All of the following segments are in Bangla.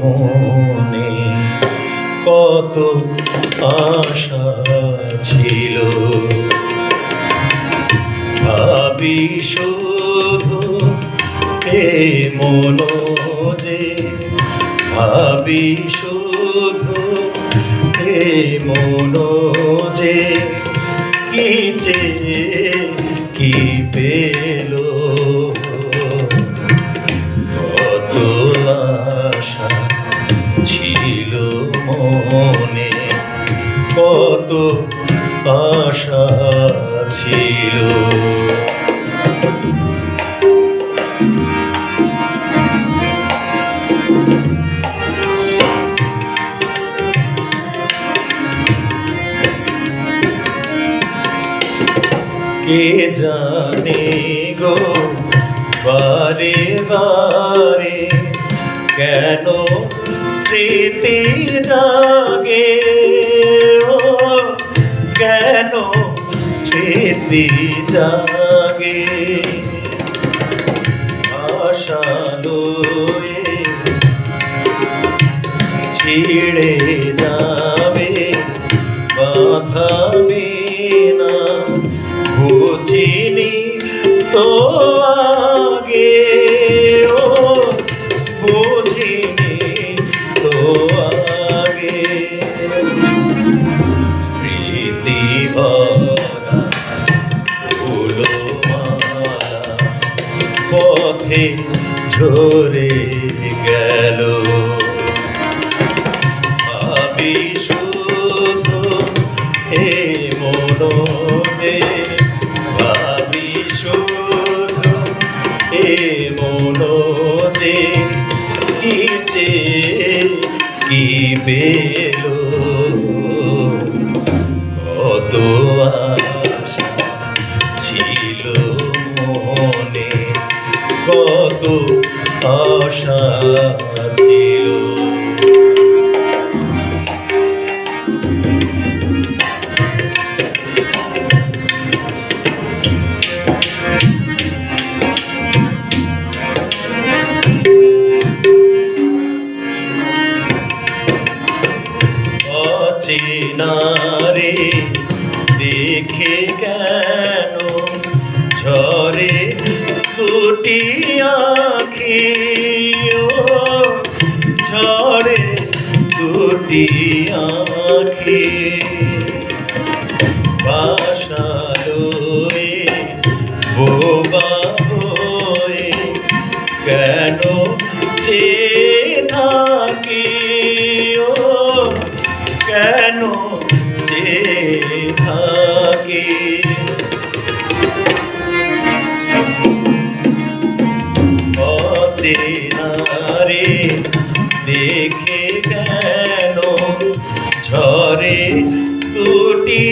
মনে কত আশা ছিল। ভাবি শুধু এ মন যে, ভাবি শুধু এ মন যে, কি কে জানে গো? বারে বারে কেন স্মৃতি জাগে ও, কেন স্মৃতি জাগে? আশা লয়ে ছিড়ে যাবে প্রীতি ভরা ফুলো মালা পথে ঝরে গেল। ভাবি শুধু হে মনে ভাবি শুধু হে মনে কি চেয়ে অচেনারে দেখে কেন ঝরে দুটি আখি? ঝরে দুটি ঝরে দুটি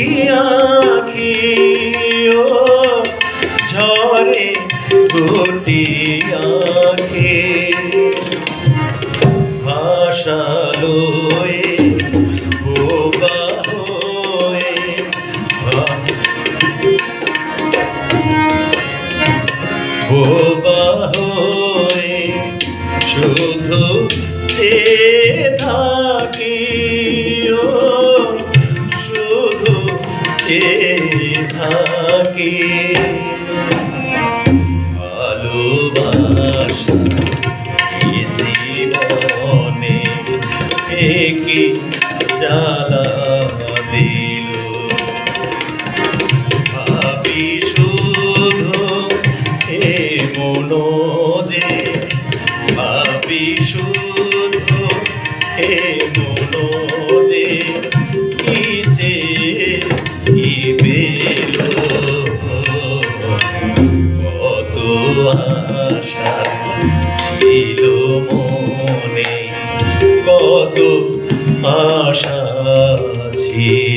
জ্বালা দিল ভাবি শুধু হে মনো যে ভাবি শুধু মনে কত আশা ছিল